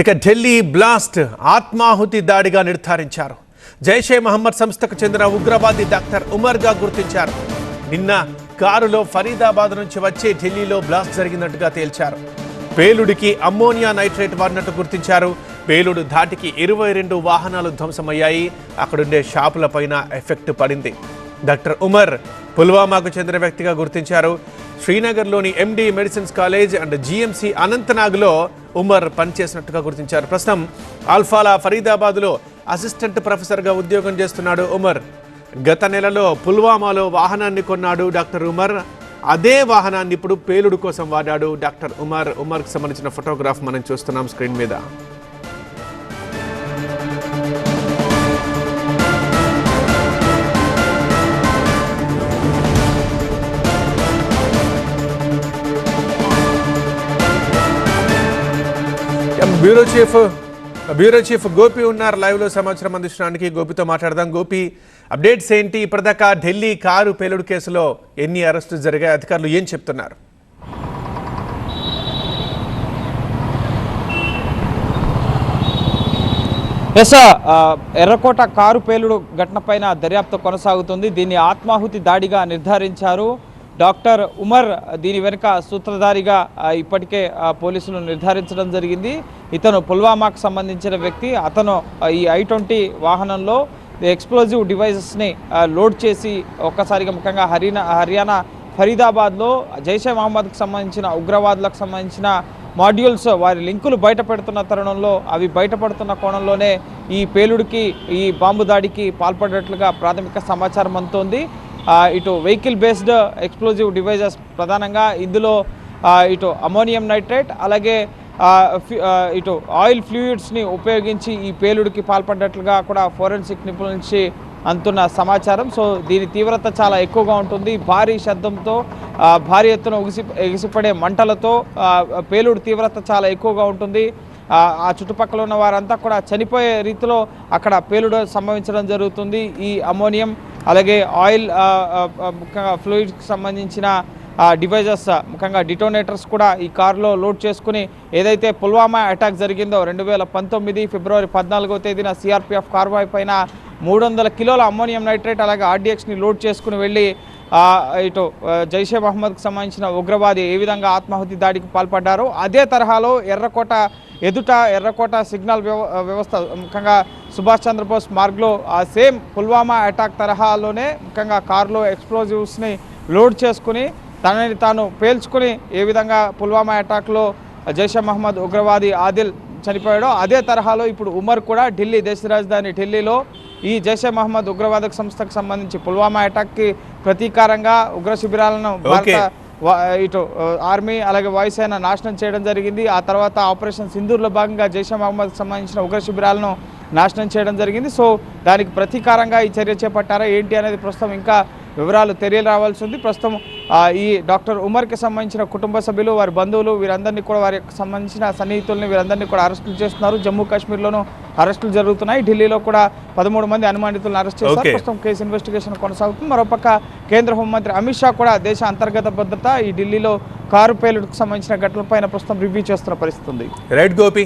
ఇక ఢిల్లీ బ్లాస్ట్ ఆత్మాహుతి దాడిగా నిర్ధారించారు. జైషే మహమ్మద్ సంస్థకు చెందిన ఉగ్రవాది డాక్టర్ ఉమర్గా గుర్తించారు. నిన్న కారులో ఫరీదాబాద్ నుంచి వచ్చే ఢిల్లీలో బ్లాస్ట్ జరిగినట్టుగా తేల్చారు. పేలుడికి అమ్మోనియా నైట్రేట్ వాడినట్టు గుర్తించారు. పేలుడు ధాటికి ఇరవై రెండు వాహనాలు ధ్వంసమయ్యాయి. అక్కడుండే షాపులపైన ఎఫెక్ట్ పడింది. డాక్టర్ ఉమర్ పుల్వామాకు చెందిన వ్యక్తిగా గుర్తించారు. శ్రీనగర్లోని MD medicines college and GMC అనంతనాగ్లో Umar పనిచేసినట్టుగా గుర్తించారు. ప్రస్తుతం ఆల్ఫాలా ఫరీదాబాద్లో అసిస్టెంట్ ప్రొఫెసర్గా ఉద్యోగం చేస్తున్నాడు ఉమర్. గత నెలలో పుల్వామాలో వాహనాన్ని కొన్నాడు డాక్టర్ ఉమర్. అదే వాహనాన్ని ఇప్పుడు పేలుడు కోసం వాడాడు డాక్టర్ ఉమర్. ఉమర్కి సంబంధించిన ఫోటోగ్రాఫ్ మనం చూస్తున్నాం స్క్రీన్ మీద. Bureau chief bureau chief Gopi ఉన్నారు లైవ్లో సమాచారం అందించడానికి. గోపితో మాట్లాడదాం. గోపి అప్డేట్స్ ఏంటి? ఇప్పటిదాకా ఢిల్లీ కారు పేలుడు కేసులో ఎన్ని అరెస్టు జరిగాయి? అధికారులు ఏం చెప్తున్నారు? ఎస్ ఎర్రకోట కారు పేలుడు ఘటనపైన దర్యాప్తు కొనసాగుతుంది. దీన్ని ఆత్మాహుతి దాడిగా నిర్ధారించారు. డాక్టర్ ఉమర్ దీని వెనుక సూత్రధారిగా ఇప్పటికే పోలీసులు నిర్ధారించడం జరిగింది. ఇతను పుల్వామాకు సంబంధించిన వ్యక్తి. అతను ఈ ఐ ట్వంటీ వాహనంలో ఎక్స్ప్లోజివ్ డివైజెస్ని లోడ్ చేసి ఒక్కసారిగా ముఖ్యంగా హరినా హర్యానా ఫరీదాబాద్లో జైషే మహమ్మద్కు సంబంధించిన ఉగ్రవాదులకు సంబంధించిన మాడ్యూల్స్ వారి లింకులు బయట పెడుతున్న తరుణంలో అవి బయటపడుతున్న కోణంలోనే ఈ పేలుడికి ఈ బాంబు దాడికి పాల్పడినట్లుగా ప్రాథమిక సమాచారం అందుతోంది. ఇటు వెహికల్ బేస్డ్ ఎక్స్ప్లోజివ్ డివైజెస్ ప్రధానంగా ఇందులో ఇటు అమోనియం నైట్రేట్ అలాగే ఇటు ఆయిల్ ఫ్లూయిడ్స్ని ఉపయోగించి ఈ పేలుడికి పాల్పడినట్లుగా కూడా ఫోరెన్సిక్ నిపుణుల నుంచి అంటున్న సమాచారం. సో దీని తీవ్రత చాలా ఎక్కువగా ఉంటుంది. భారీ శబ్దంతో భారీ ఎత్తున ఉగిసి ఎగిసిపడే మంటలతో పేలుడు తీవ్రత చాలా ఎక్కువగా ఉంటుంది. ఆ ఆ చుట్టుపక్కల ఉన్న వారంతా కూడా చనిపోయే రీతిలో అక్కడ పేలుడు సంభవించడం జరుగుతుంది. ఈ అమోనియం అలాగే ఆయిల్ ముఖ్యంగా ఫ్లూయిడ్కి సంబంధించిన డివైజెస్ ముఖ్యంగా డిటోనేటర్స్ కూడా ఈ కారులో లోడ్ చేసుకుని ఏదైతే పుల్వామా అటాక్ జరిగిందో రెండు వేల పంతొమ్మిది ఫిబ్రవరి పద్నాలుగో తేదీన సిఆర్పిఎఫ్ కార్వాయ్ పైన మూడు వందల కిలోల అమ్మోనియం నైట్రేట్ అలాగే ఆర్డీఎక్స్ని లోడ్ చేసుకుని వెళ్ళి ఇటు జైషే మహమ్మద్కి సంబంధించిన ఉగ్రవాది ఏ విధంగా ఆత్మాహుతి దాడికి పాల్పడ్డారో అదే తరహాలో ఎర్రకోట ఎదుట ఎర్రకోట సిగ్నల్ వ్యవ- వ్యవస్థ ముఖ్యంగా సుభాష్ చంద్రబోస్ మార్గ్లో ఆ సేమ్ పుల్వామా అటాక్ తరహాలోనే ముఖ్యంగా కారులో ఎక్స్ప్లోజివ్స్ని లోడ్ చేసుకుని తనని తాను పేల్చుకుని ఏ విధంగా పుల్వామా అటాక్లో జైషే మహమ్మద్ ఉగ్రవాది ఆదిల్ చనిపోయాడో అదే తరహాలో ఇప్పుడు ఉమర్ కూడా ఢిల్లీ దేశ రాజధాని ఢిల్లీలో ఈ జైషే మహమ్మద్ ఉగ్రవాదక సంస్థకు సంబంధించి పుల్వామా అటాక్కి ప్రతీకారంగా ఉగ్ర శిబిరాలను భారత ఇటు ఆర్మీ అలాగే వాయుసేన నాశనం చేయడం జరిగింది. ఆ తర్వాత ఆపరేషన్ సింధూర్లో భాగంగా జైషే మహమ్మద్కి సంబంధించిన ఉగ్ర శిబిరాలను నాశనం చేయడం జరిగింది. సో దానికి ప్రతీకారంగా ఈ చర్య చేపట్టారా ఏంటి అనేది ప్రస్తుతం ఇంకా వివరాలు తెలియరావాల్సి రావాల్సి ఉంది. ప్రస్తుతం ఈ డాక్టర్ ఉమర్కి సంబంధించిన కుటుంబ సభ్యులు వారి బంధువులు వీరందరినీ కూడా వారికి సంబంధించిన సన్నిహితుల్ని వీరందరినీ కూడా అరెస్టులు చేస్తున్నారు. జమ్మూ కాశ్మీర్లోనూ అరెస్టులు జరుగుతున్నాయి. ఢిల్లీలో కూడా పదమూడు మంది అనుమానితులను అరెస్ట్ చేశారు. Okay. ప్రస్తుతం కేసు ఇన్వెస్టిగేషన్ కొనసాగుతుంది. మరోపక్క కేంద్ర హోంమంత్రి అమిత్ షా కూడా దేశ అంతర్గత భద్రత ఈ ఢిల్లీలో కారు పేలుడుకు సంబంధించిన ఘటనలపైన ప్రస్తుతం రివ్యూ చేస్తున్న పరిస్థితి ఉంది. రైట్ గోపి.